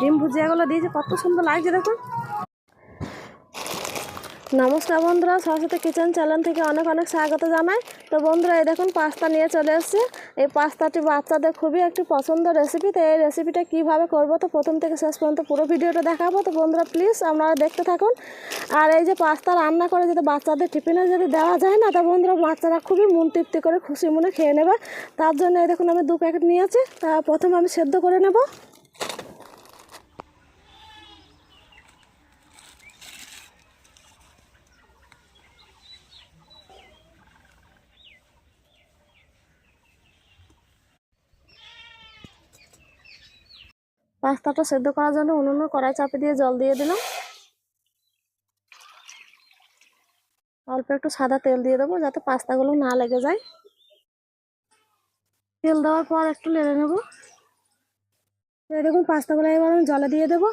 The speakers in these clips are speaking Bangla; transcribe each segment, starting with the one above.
ডিম ভুজিয়াগুলো দিয়েছে, কত সুন্দর লাগছে দেখুন নমস্কার বন্ধুরা, সরস্বতী কিচেন চ্যানেল থেকে অনেক অনেক স্বাগত জানাই। তো বন্ধুরা, এই দেখুন, পাস্তা নিয়ে চলে এসেছে। এই পাস্তাটি বাচ্চাদের খুবই একটি পছন্দ রেসিপি তো এই রেসিপিটা কীভাবে করব, তো প্রথম থেকে শেষ পর্যন্ত পুরো ভিডিওটা দেখাবো। তো বন্ধুরা প্লিজ আপনারা দেখতে থাকুন। আর এই যে পাস্তা রান্না করে যদি বাচ্চাদের টিফিনে যদি দেওয়া যায় না, তা বন্ধুরা, বাচ্চারা খুবই মন তৃপ্তি করে খুশি মনে খেয়ে নেবে। তার জন্য এই দেখুন, আমি দু প্যাকেট নিয়েছি। তা প্রথমে আমি সেদ্ধ করে নেব। পাস্তাটা সেদ্ধ করার জন্য উনুন কড়াই চাপে দিয়ে জল দিয়ে দিলাম। অল্প একটু সাদা তেল দিয়ে দেবো যাতে পাস্তাগুলো না লেগে যায়। তেল দেওয়ার পর একটু নেড়ে নেব। দেখুন, পাস্তাগুলো এবার আমি জলে দিয়ে দেবো।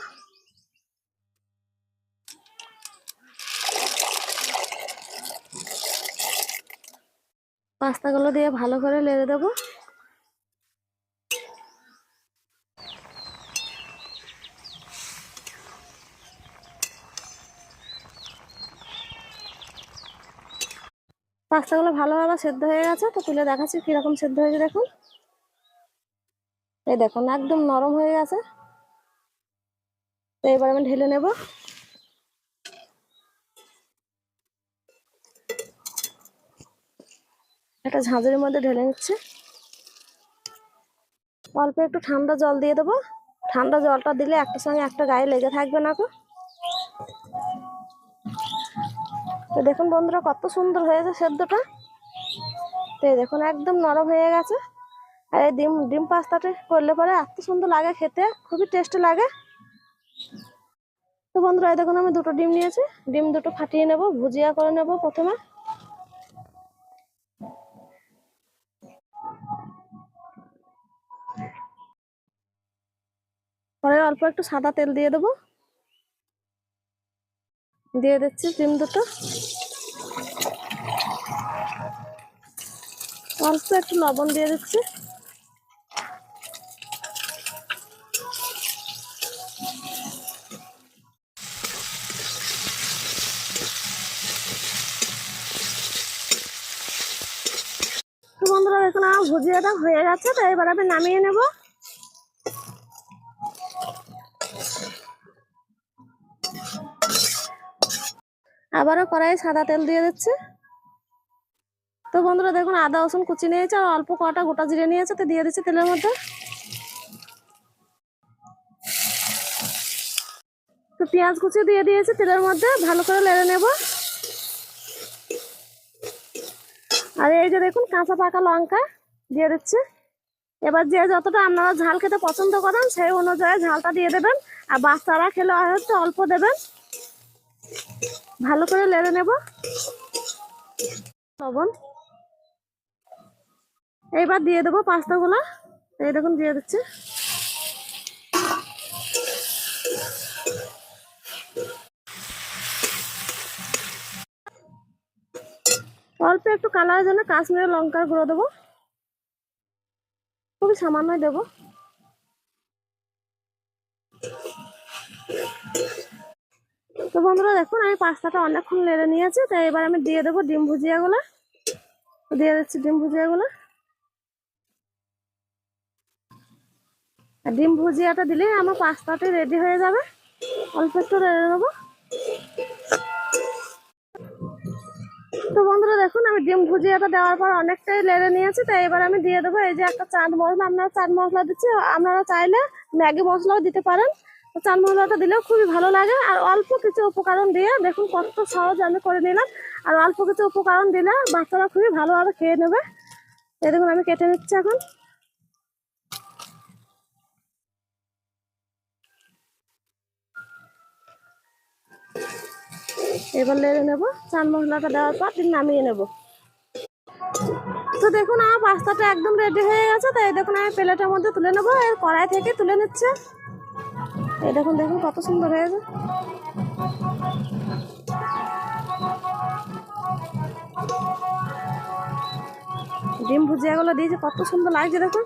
পাস্তাগুলো দিয়ে ভালো করে নেড়ে দেবো। পাস্তাগুলো ভালোভাবে সেদ্ধ হয়ে গেছে, তো তুলে দেখাচ্ছি কীরকম সেদ্ধ হয়েছে, দেখুন। এই দেখুন, একদম নরম হয়ে গেছে। তো এবার আমি ঢেলে নেব। একটা ঝাঁঝের মধ্যে ঢেলে নিচ্ছে। অল্প একটু ঠান্ডা জল দিয়ে দেবো। ঠান্ডা জলটা দিলে একটা সঙ্গে একটা গায়ে লেগে থাকবে না তো তো দেখুন বন্ধুরা, কত সুন্দর হয়েছে সেদ্ধটা। তো দেখুন, একদম নরম হয়ে গেছে। আর এই ডিম ডিম পাস্তাটা করলে পরে এত সুন্দর লাগে খেতে, খুবই টেস্টি লাগে। তো বন্ধুরা, এই দেখুন, আমি দুটো ডিম নিয়েছি। ডিম দুটো ফাটিয়ে নেব, ভুজিয়া করে নেব প্রথমে। পরে অল্প একটু সাদা তেল দিয়ে দেবো। দিয়ে দিচ্ছি ডিম দুটো। অল্প একটু লবণ দিয়ে দিচ্ছি। বন্ধুরা, এখন আমার ভুজিয়াটা হয়ে গেছে, তো এবার আমি নামিয়ে নেব। আবারও কড়াই সাদা তেল দিয়ে দিচ্ছে। তো বন্ধুরা দেখুন, আদা, রসুন কুচি নিয়েছে আর অল্প কটা গোটা জিরে নিয়েছে, তো দিয়ে দিচ্ছে তেলের মধ্যে। তো পেঁয়াজ কুচি দিয়ে দিয়েছে তেলের মধ্যে, ভালো করে লেড়ে নেব। আর এই যে দেখুন, কাঁচা পাকা লঙ্কা দিয়ে দিচ্ছে। এবার যে যতটা আপনারা ঝাল খেতে পছন্দ করেন, সেই অনুযায়ী ঝালটা দিয়ে দেবেন। আর বাচ্চারা খেলে হয়তো অল্প দেবেন। ভালো করে লেড়ে নেব। লবণ। এইবার দিয়ে দেবো পাস্তাগুলো। এই দেখুন দিয়ে দিচ্ছে। অল্প একটু কালারের জন্য কাশ্মীরের লঙ্কার গুঁড়ো দেবো। খুবই সামান্যই দেবো। তো বন্ধুরা দেখুন, আমি পাস্তাটা অনেকক্ষণ নেড়ে নিয়েছি, তো এবার আমি দিয়ে দেবো ডিম ভুজিয়াগুলো। দিয়ে দিচ্ছি ডিম ভুজিয়াগুলো। ডিম ভুজিয়াটা দিলে আমার পাস্তাটা রেডি হয়ে যাবে। অল্প একটু রেড়ে নেব। তো বন্ধুরা দেখুন, আমি ডিম ভুজিয়াটা দেওয়ার পর অনেকটাই লেড়ে নিয়েছি তাই এবার আমি দিয়ে দেবো এই যে একটা চাট মশলা। আপনারা চাট মশলা দিচ্ছি, আপনারা চাইলে ম্যাগি মশলাও দিতে পারেন। মশলাটা দিলেও খুবই ভালো লাগে। আর অল্প কিছু উপকরণ দিয়ে দেখুন কত সহজ আমি করে নিলাম। আর অল্প কিছু উপকরণ দিলে বাচ্চারা খুবই ভালোভাবে খেয়ে নেবে। এই দেখুন আমি কেটে নিচ্ছি এখন। এবার লেড়ে নেব। চাল মশলাটা দেওয়ার পর নামিয়ে নেব। তো দেখুন আমার পাস্তাটা একদম রেডি হয়ে গেছে। তাই দেখুন আমি প্লেটের মধ্যে তুলে নেব। এর কড়াই থেকে তুলে নিচ্ছে। এই দেখুন দেখুন কত সুন্দর হয়েছে ডিম ভুজিয়াগুলো দিয়েছে কত সুন্দর লাগছে দেখুন।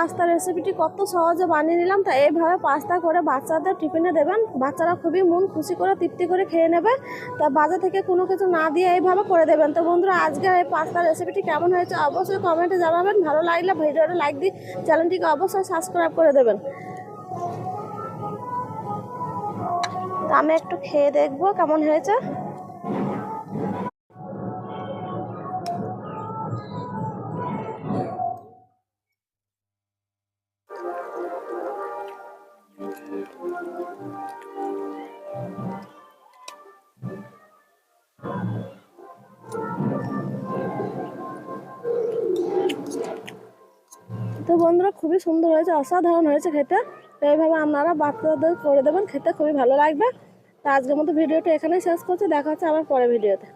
পাস্তা রেসিপিটি কত সহজে বানিয়ে নিলাম, তা এইভাবে পাস্তা করে বাচ্চাদের টিফিনে দেবেন। বাচ্চারা খুবই মন খুশি করে, তৃপ্তি করে খেয়ে নেবে। তা বাজার থেকে কোনো কিছু না দিয়ে এইভাবে করে দেবেন। তো বন্ধুরা, আজকের এই পাস্তা রেসিপিটি কেমন হয়েছে অবশ্যই কমেন্টে জানাবেন। ভালো লাগলে ভিডিওটা লাইক দিয়ে চ্যানেলটিকে অবশ্যই সাবস্ক্রাইব করে দেবেন। আমি একটু খেয়ে দেখব কেমন হয়েছে। তো বন্ধুরা খুবই সুন্দর হয়েছে, অসাধারণ হয়েছে খেতে। তো এইভাবে আপনারা বাচ্চাদের করে দেবেন, খেতে খুবই ভালো লাগবে। তো আজকের মতো ভিডিওটা এখানেই শেষ করছি, দেখা হচ্ছে আবার পরে ভিডিওতে।